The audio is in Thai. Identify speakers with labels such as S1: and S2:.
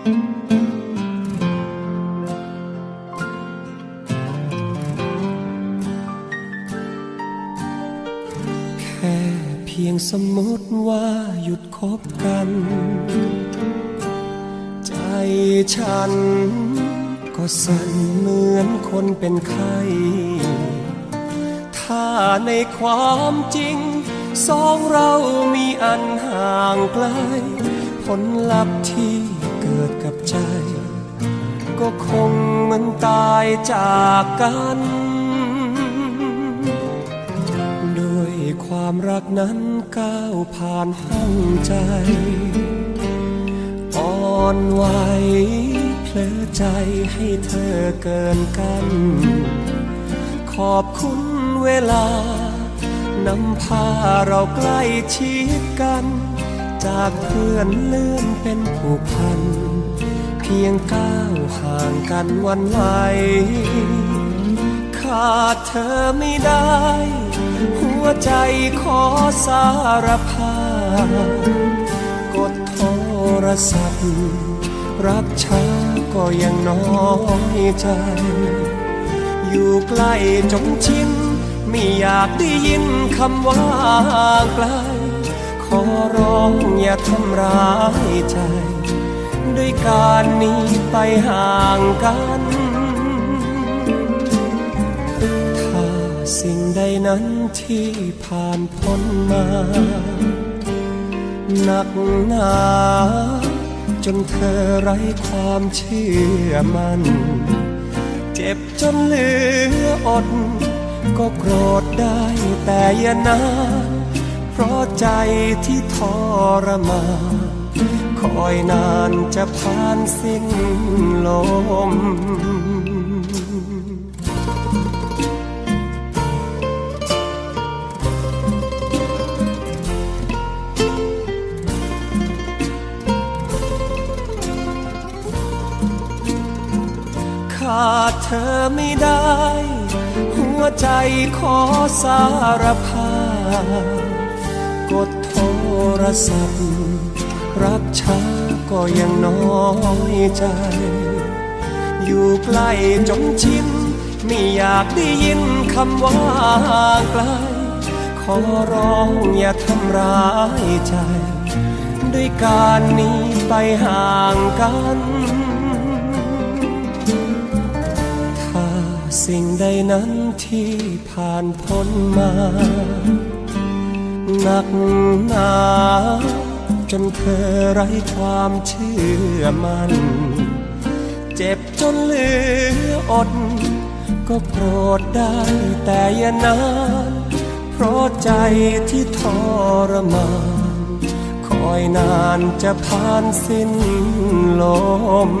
S1: แค่เพียงสมมติว่าหยุดคบกัน ใจฉันก็สั่นเหมือนคนเป็นไข้ถ้าในความจริง สองเรามีอันห่างไกล ผลลัพธ์ที่ กิดกับใจ ก็คงเหมือนตายจากกัน ด้วยความรักนั้นก้าวผ่านห้องใจอ่อนไหวเพลอใจให้เธอเกินกัน ขอบคุณเวลานำพาเราใกล้ชิดกัน จากเพื่อนเลื่อนเป็นผูกพัน เพียงก้าวห่างกันวันไหวขาดเธอไม่ได้ หัวใจขอสารภาพกดโทรศัพท์ รับช้าก็ยังน้อยใจ อยู่ใกล้จนชินไม่อยากได้ยินคำว่าไกล ขอร้องอย่าทำร้ายใจ ด้วยการหนี้ไปห่างกัน ถ้าสิ่งใดนั้นที่ผ่านพ้นมา หนักหนาจนเธอไร้ความเชื่อมัน เจ็บจนเหลืออด ก็โกรธได้แต่อย่านาน ราะใจที่ทรมานคอยนานจะผ่านสิ้นลมขาดเธอไม่ได้ หัวใจขอสารภาพ กดโทรศัพท์ รับช้าก็ยังน้อยใจ อยู่ใกล้จนชินไม่อยากได้ยินคำว่าไกล ขอร้องอย่าทำร้ายใจ ด้วยการหนี้ไปห่างกัน ถ้าสิ่งใดนั้นที่ผ่านพ้นมา หนักหนาจนเธอไร้ความเชื่อมัน เจ็บจนเหลืออด ก็โกรธได้แต่อย่านานเพราะใจที่ทรมานคอยนานจะผ่านสิ้นลม